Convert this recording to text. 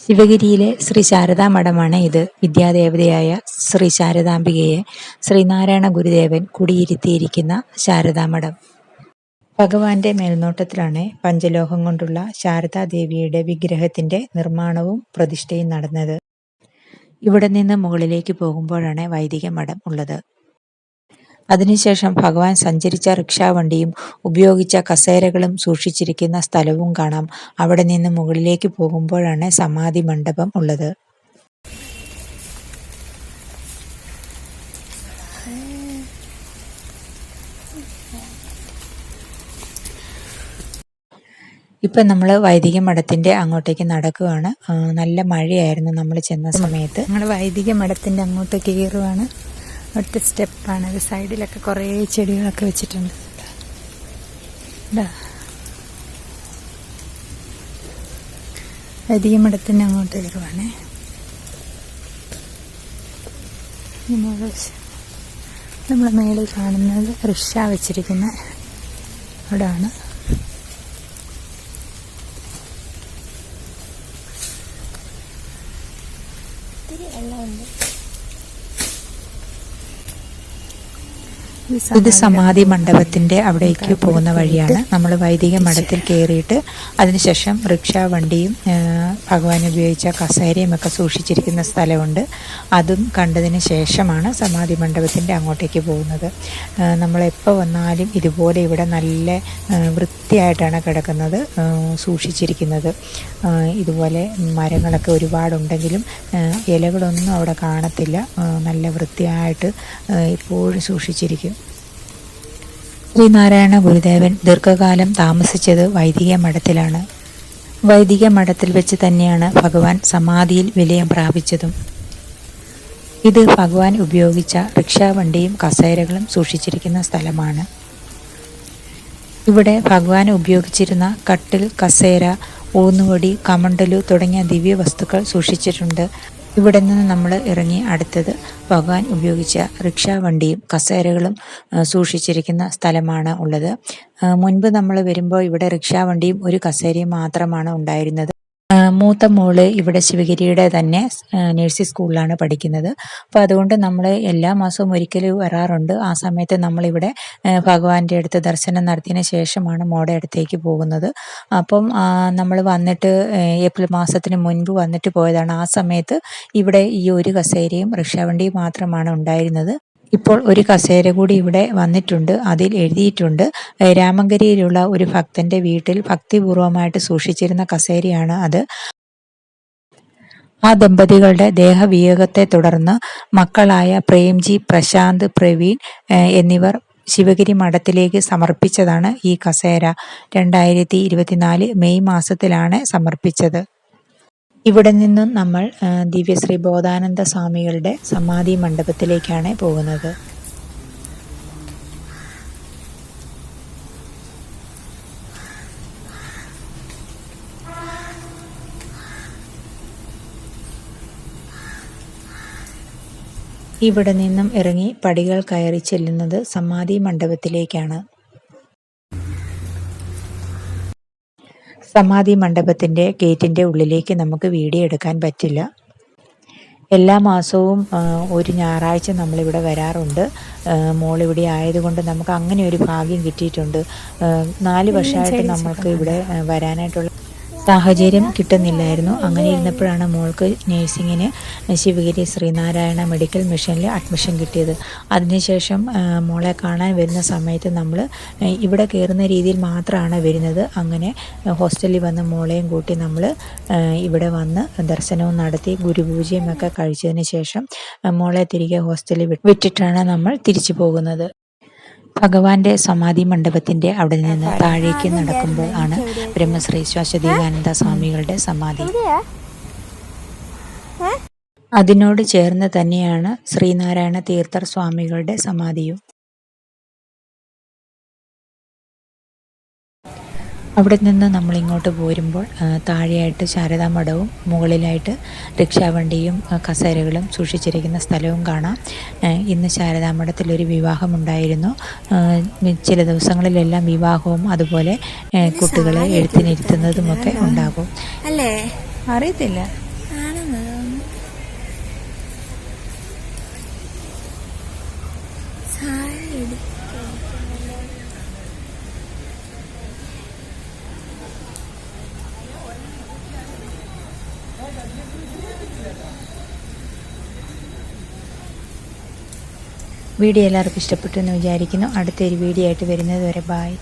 ശിവഗിരിയിലെ ശ്രീ ശാരദാ മഠമാണ് ഇത്. വിദ്യാദേവതയായ ശ്രീ ശാരദാംബികയെ ശ്രീനാരായണ ഗുരുദേവൻ കുടിയിരുത്തിയിരിക്കുന്ന ശാരദാ മഠം. ഭഗവാന്റെ മേൽനോട്ടത്തിലാണ് പഞ്ചലോഹം കൊണ്ടുള്ള ശാരദാദേവിയുടെ വിഗ്രഹത്തിന്റെ നിർമ്മാണവും പ്രതിഷ്ഠയും നടന്നത്. ഇവിടെ നിന്ന് മുകളിലേക്ക് പോകുമ്പോഴാണ് വൈദിക മഠം ഉള്ളത്. അതിനുശേഷം ഭഗവാൻ സഞ്ചരിച്ച റിക്ഷാവണ്ടിയും ഉപയോഗിച്ച കസേരകളും സൂക്ഷിച്ചിരിക്കുന്ന സ്ഥലവും കാണാം. അവിടെ നിന്ന് മുകളിലേക്ക് പോകുമ്പോഴാണ് സമാധി മണ്ഡപം ഉള്ളത്. ഇപ്പൊ നമ്മൾ വൈദിക മഠത്തിന്റെ അങ്ങോട്ടേക്ക് നടക്കുകയാണ് നല്ല മഴയായിരുന്നു നമ്മൾ ചെന്ന സമയത്ത്. നമ്മൾ വൈദിക മഠത്തിന്റെ അങ്ങോട്ടേക്ക് കയറുവാണ്. ഒറ്റ സ്റ്റെപ്പാണ്. അത് സൈഡിലൊക്കെ കുറേ ചെടികളൊക്കെ വെച്ചിട്ടുണ്ട്. മഠത്തിന്റെ അങ്ങോട്ട് വരുവാണേ നമ്മൾ മേളിൽ കാണുന്നത് റിക്ഷ വെച്ചിരിക്കുന്ന അവിടാണ്. ഇത് സമാധി മണ്ഡപത്തിന്റെ അവിടേക്ക് പോകുന്ന വഴിയാണ്. നമ്മൾ വൈദിക മഠത്തിൽ കയറിയിട്ട് അതിനുശേഷം റിക്ഷ വണ്ടിയും ഭഗവാൻ ഉപയോഗിച്ച കസേരയും ഒക്കെ സൂക്ഷിച്ചിരിക്കുന്ന സ്ഥലമുണ്ട്. അതും കണ്ടതിന് ശേഷമാണ് സമാധി മണ്ഡപത്തിന്റെ അങ്ങോട്ടേക്ക് പോകുന്നത്. നമ്മളെപ്പോൾ വന്നാലും ഇതുപോലെ ഇവിടെ നല്ല വൃത്തിയായിട്ടാണ് കിടക്കുന്നത് സൂക്ഷിച്ചിരിക്കുന്നത്. ഇതുപോലെ മരങ്ങളൊക്കെ ഒരുപാടുണ്ടെങ്കിലും ഇലകളൊന്നും അവിടെ കാണത്തില്ല. നല്ല വൃത്തിയായിട്ട് ഇപ്പോഴും സൂക്ഷിച്ചിരിക്കും. ശ്രീനാരായണ ഗുരുദേവൻ ദീർഘകാലം താമസിച്ചത് വൈദിക മഠത്തിലാണ്. വൈദിക മഠത്തിൽ വെച്ച് തന്നെയാണ് ഭഗവാൻ സമാധിയിൽ വിലയം പ്രാപിച്ചതും. ഇത് ഭഗവാൻ ഉപയോഗിച്ച റിക്ഷാവണ്ടിയും കസേരകളും സൂക്ഷിച്ചിരിക്കുന്ന സ്ഥലമാണ്. ഇവിടെ ഭഗവാൻ ഉപയോഗിച്ചിരുന്ന കട്ടിൽ കസേര ഊന്നുവടി കമണ്ടലു തുടങ്ങിയ ദിവ്യ വസ്തുക്കൾ സൂക്ഷിച്ചിട്ടുണ്ട്. ഇവിടെ നിന്ന് നമ്മൾ ഇറങ്ങി അടുത്തത് ഭഗവാൻ ഉപയോഗിച്ച റിക്ഷാ വണ്ടിയും കസേരകളും സൂക്ഷിച്ചിരിക്കുന്ന സ്ഥലമാണ് ഉള്ളത്. മുൻപ് നമ്മൾ വരുമ്പോൾ ഇവിടെ റിക്ഷാ വണ്ടിയും ഒരു കസേരയും മാത്രമാണ് ഉണ്ടായിരുന്നത്. മൂത്ത മോൾ ഇവിടെ ശിവഗിരിയുടെ തന്നെ നേഴ്സിംഗ് സ്കൂളിലാണ് പഠിക്കുന്നത്. അപ്പോൾ അതുകൊണ്ട് നമ്മൾ എല്ലാ മാസവും ഒരിക്കൽ വരാറുണ്ട്. ആ സമയത്ത് നമ്മളിവിടെ ഭഗവാന്റെ അടുത്ത് ദർശനം നടത്തിയതിന് ശേഷമാണ് മോടെ അടുത്തേക്ക് പോകുന്നത്. അപ്പം നമ്മൾ വന്നിട്ട് ഏപ്രിൽ മാസത്തിന് മുൻപ് വന്നിട്ട് പോയതാണ്. ആ സമയത്ത് ഇവിടെ ഈ ഒരു കസേരയും റിക്ഷാവണ്ടിയും മാത്രമാണ് ഉണ്ടായിരുന്നത്. ഇപ്പോൾ ഒരു കസേര കൂടി ഇവിടെ വന്നിട്ടുണ്ട്. അതിൽ എഴുതിയിട്ടുണ്ട് രാമങ്കരിയിലുള്ള ഒരു ഭക്തന്റെ വീട്ടിൽ ഭക്തിപൂർവമായിട്ട് സൂക്ഷിച്ചിരുന്ന കസേരയാണ് അത്. ആ ദമ്പതികളുടെ ദേഹവിയോഗത്തെ തുടർന്ന് മക്കളായ പ്രേംജി പ്രശാന്ത് പ്രവീൺ എന്നിവർ ശിവഗിരി മഠത്തിലേക്ക് സമർപ്പിച്ചതാണ് ഈ കസേര. രണ്ടായിരത്തി മെയ് മാസത്തിലാണ് സമർപ്പിച്ചത്. ഇവിടെ നിന്നും നമ്മൾ ദിവ്യശ്രീ ബോധാനന്ദ സ്വാമികളുടെ സമാധി മണ്ഡപത്തിലേക്കാണ് പോകുന്നത്. ഇവിടെ നിന്നും ഇറങ്ങി പടികൾ കയറി ചെല്ലുന്നത് സമാധി മണ്ഡപത്തിലേക്കാണ്. സമാധി മണ്ഡപത്തിന്റെ ഗേറ്റിന്റെ ഉള്ളിലേക്ക് നമുക്ക് വീഡിയോ എടുക്കാൻ പറ്റില്ല. എല്ലാ മാസവും ഒരു ഞായറാഴ്ച നമ്മളിവിടെ വരാറുണ്ട്. മോളിവിടെ ആയതുകൊണ്ട് നമുക്ക് അങ്ങനെ ഒരു ഭാഗ്യം കിട്ടിയിട്ടുണ്ട്. നാല് വർഷമായിട്ട് നമ്മൾക്ക് ഇവിടെ വരാനായിട്ടുള്ള സാഹചര്യം കിട്ടുന്നില്ലായിരുന്നു. അങ്ങനെ ഇരുന്നപ്പോഴാണ് മോൾക്ക് നേഴ്സിങ്ങിന് ശിവഗിരി ശ്രീനാരായണ മെഡിക്കൽ മിഷനിൽ അഡ്മിഷൻ കിട്ടിയത്. അതിനുശേഷം മോളെ കാണാൻ വരുന്ന സമയത്ത് നമ്മൾ ഇവിടെ കയറുന്ന രീതിയിൽ മാത്രമാണ് വരുന്നത്. അങ്ങനെ ഹോസ്റ്റലിൽ വന്ന് മോളെയും കൂട്ടി നമ്മൾ ഇവിടെ വന്ന് ദർശനവും നടത്തി ഗുരുപൂജയും ഒക്കെ കഴിച്ചതിന് ശേഷം മോളെ തിരികെ ഹോസ്റ്റലിൽ വിട്ടിട്ടാണ് നമ്മൾ തിരിച്ചു പോകുന്നത്. ഭഗവാന്റെ സമാധി മണ്ഡപത്തിന്റെ അവിടെ നിന്ന് താഴേക്ക് നടക്കുമ്പോൾ ആണ് ബ്രഹ്മശ്രീ ശ്വാസദേവാനന്ദ സ്വാമികളുടെ സമാധി. അതിനോട് ചേർന്ന് തന്നെയാണ് ശ്രീനാരായണ തീർത്ഥർ സ്വാമികളുടെ സമാധിയും. അവിടെ നിന്ന് നമ്മൾ ഇങ്ങോട്ട് പോരുമ്പോൾ താഴെയായിട്ട് ശാരദാ മഠവും മുകളിലായിട്ട് രക്ഷാവണ്ടിയും കസേരകളും സൂക്ഷിച്ചിരിക്കുന്ന സ്ഥലവും കാണാം. ഇന്ന് ശാരദാ മഠത്തിലൊരു വിവാഹമുണ്ടായിരുന്നു. ചില ദിവസങ്ങളിലെല്ലാം വിവാഹവും അതുപോലെ കുട്ടികളെ എഴുത്തിനിരുത്തുന്നതുമൊക്കെ ഉണ്ടാകും. അല്ലേ? അറിയത്തില്ല. സാരി വീഡിയോ എല്ലാവർക്കും ഇഷ്ടപ്പെട്ടു എന്ന് വിചാരിക്കുന്നു. അടുത്തൊരു വീഡിയോ ആയിട്ട് വരുന്നത് വരെ ബായ്